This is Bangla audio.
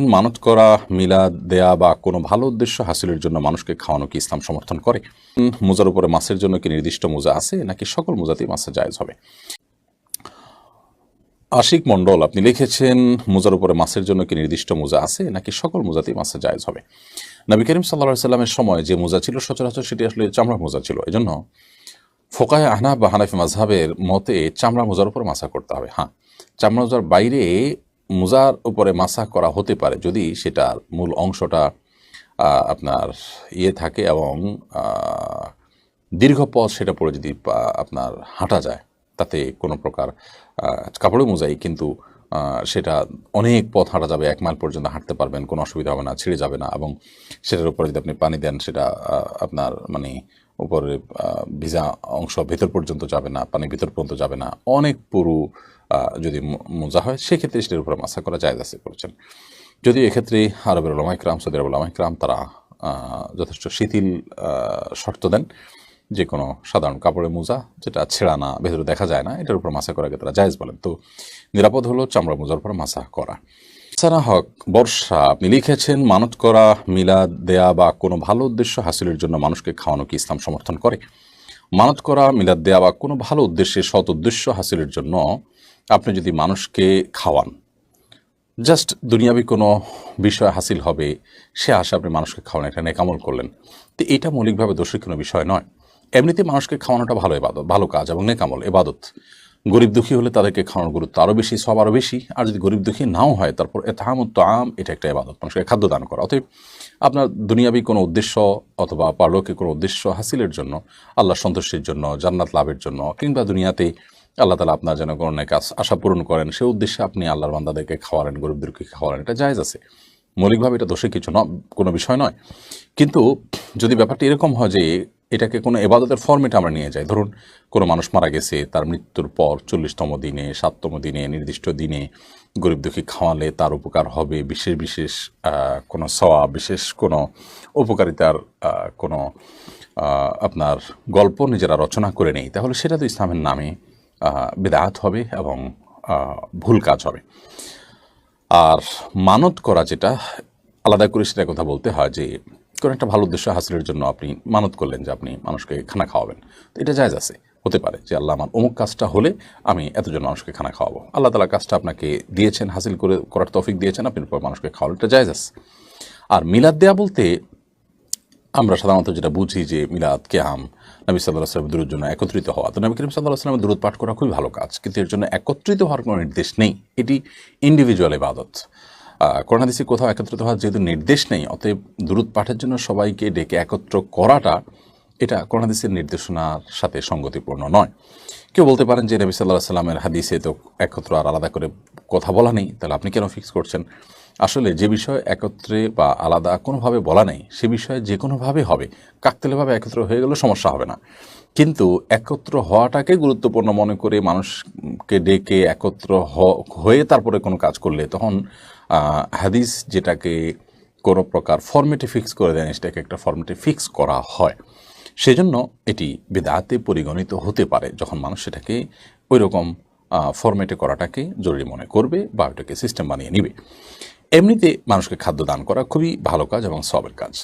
মানত করা মিলাদ দেয়া বা কোনো ভালো উদ্দেশ্য হাসিলের জন্য মানুষকে খাওয়ানো কি ইসলাম সমর্থন করে? মোজার উপরে মাছের জন্য কি নির্দিষ্ট মোজা আছে নাকি সকল মোজাতেই মাছে জায়েজ হবে? আশিক মণ্ডল, আপনি লিখেছেন, মোজার উপরে মাছের জন্য কি নির্দিষ্ট মোজা আছে নাকি সকল মোজাতেই মাছে জায়েজ হবে? নবী করিম সাল্লা সাল্লামের সময় যে মোজা ছিল, সচরাচর সেটি আসলে চামড়া মোজা ছিল। এজন্য ফোকায় আহনা বা হানাফি মাঝহাবের মতে চামড়া মোজার উপর মাসা করতে হবে। হ্যাঁ চামড়া মোজার বাইরে মোজার উপরে মাসা করা হতে পারে যদি সেটার মূল অংশটা আপনার ইয়ে থাকে এবং দীর্ঘ পথ সেটা পরে যদি আপনার হাঁটা যায়, তাতে কোনো প্রকার কাপড়ে মোজাই কিন্তু সেটা অনেক পথ হাঁটা যাবে, এক মাইল পর্যন্ত হাঁটতে পারবেন, কোনো অসুবিধা হবে না, ছিঁড়ে যাবে না এবং সেটার উপরে যদি আপনি পানি দেন, সেটা আপনার মানে উপরে ভিজা অংশ ভেতর পর্যন্ত যাবে না, পানি ভিতর পর্যন্ত যাবে না। অনেক পুরু যদি মোজা হয়, সেক্ষেত্রে সেটার উপরে মাসা করা যায় আছে করেছেন যদি এক্ষেত্রে আরবের ওলামাইকরাম সৌদি আরব ওলামাইকরাম তারা যথেষ্ট শিথিল শর্ত দেন যে কোনো সাধারণ কাপড়ের মোজা, যেটা ছেঁড়া না, ভেতরে দেখা যায় না, এটার উপর মাসা করাকে তারা জায়েজ বলেন। তো নিরাপদ হলো চামড়া মোজার উপর মাসা করা। সারা হক, বর্ষা, আপনি লিখেছেন, মানত করা, মিলাদ দেয়া বা কোনো ভালো উদ্দেশ্য হাসিলের জন্য মানুষকে খাওয়ানো কি ইসলাম সমর্থন করে? মানত করা, মিলাদ দেয়া বা কোনো ভালো উদ্দেশ্যে সৎ উদ্দেশ্য হাসিলের জন্য আপনি যদি মানুষকে খাওয়ান, জাস্ট দুনিয়াবি কোনো বিষয় হাসিল হবে, সে আশা আপনি মানুষকে খাওয়ানো একটা নেকামল করলেন। তো এটা মৌলিকভাবে দোষের কোনো বিষয় নয়। এমনিতে মানুষকে খাওয়ানোটা ভালো এবাদত, ভালো কাজ এবং নেকামল, এবাদত। গরিব দুঃখী হলে তাদেরকে খাওয়ানোর গুরুত্ব আরও বেশি সব আরও বেশি। আর যদি গরিব দুঃখী নাও হয়, তারপর এতাহামত আম এটা একটা এবাদত মানুষকে খাদ্য দান করা। অতএব আপনার দুনিয়াবি কোনো উদ্দেশ্য অথবা পারলৌকিক কোনো উদ্দেশ্য হাসিলের জন্য আল্লাহ সন্তুষ্টির জন্য, জান্নাত লাভের জন্য, কিংবা দুনিয়াতে আল্লাহ তালা আপনার যেন কোনো আশ- আশা পূরণ করেন, সে উদ্দেশ্যে আপনি আল্লাহর বান্দাদেরকে খাওয়ালেন গরিবদেরকে খাওয়ালেন এটা জায়জ আছে। মৌলিকভাবে এটা দোষে কিছু ন কোনো বিষয় নয়। কিন্তু যদি ব্যাপারটা এরকম হয় যে এটাকে কোনো এবাদতের ফর্মেটে আমরা নিয়ে যাই। ধরুন, কোনো মানুষ মারা গেছে, তার মৃত্যুর পর চল্লিশতম দিনে, সাততম দিনে, নির্দিষ্ট দিনে গরিব দুঃখী খাওয়ালে তার উপকার হবে। বিশেষ বিশেষ কোনো সওয়া বিশেষ কোনো উপকারিতার কোনো আপনার গল্প নিজেরা রচনা করে নেই। তাহলে সেটা তো ইসলামের নামে বেদাত হবে এবং ভুল কাজ হবে। আর মানত করা যেটা, আলাদা করে সেটা কথা বলতে হয় যে কোনো একটা ভালো উদ্দেশ্য হাসিলের জন্য আপনি মানত করলেন যে আপনি মানুষকে খানা খাওয়াবেন। তো এটা জায়জ আছে। হতে পারে যে আল্লাহ আমার অমুক কাজটা হলে আমি এতজন মানুষকে খানা খাওয়াবো। আল্লাহ তালা কাজটা আপনাকে দিয়েছেন, হাসিল করে, করার তৌফিক দিয়েছেন, আপনি মানুষকে খাওয়ানো এটা জায়জ আছে। আর মিলাদ দেয়া বলতে আমরা সাধারণত যেটা বুঝি যে মিলাদ, কেয়াম, নবী সাল্লাহ সাল্লাম দূরের জন্য একত্রিত হওয়া। তো নবী করিম সাল্লাহ সাল্লামের দূরত পাঠ করা খুবই ভালো কাজ। কিন্তু এর জন্য একত্রিত হওয়ার কোনো নির্দেশ নেই। এটি ইন্ডিভিজুয়াল ইবাদত। করোনাদিসি কোথাও একত্রিত হওয়ার যেহেতু নির্দেশ নেই, অতএব দূরত পাঠের জন্য সবাইকে ডেকে একত্র করাটা এটা করোনাদিসের নির্দেশনার সাথে সঙ্গতিপূর্ণ নয়। কেউ বলতে পারেন যে নবী সাল্লাহ সাল্লামের হাদিসে তো একত্র আর আলাদা করে কথা বলা নেই, তাহলে আপনি কেন ফিক্স করছেন? আসলে যে বিষয় একত্রে বা আলাদা কোনোভাবে বলা নেই, সে বিষয়ে যে কোনোভাবে হবে। কাকতেলেভাবে একত্র হয়ে গেলেও সমস্যা হবে না। কিন্তু একত্র হওয়াটাকে গুরুত্বপূর্ণ মনে করে মানুষকে ডেকে একত্র হয়ে তারপরে কোনো কাজ করলে তখন হাদিস যেটাকে কোনো প্রকার ফর্মেটে ফিক্স করে দেন সেটাকে একটা ফর্মেটে ফিক্স করা হয়। সেজন্য এটি বেদাতে পরিগণিত হতে পারে, যখন মানুষ সেটাকে ওই রকম ফরম্যাটে করাটাকে জরুরি মনে করবে বা ওটাকে সিস্টেম বানিয়ে নিবে। এমনিতে মানুষকে খাদ্য দান করা খুবই ভালো কাজ এবং সবের কাজ।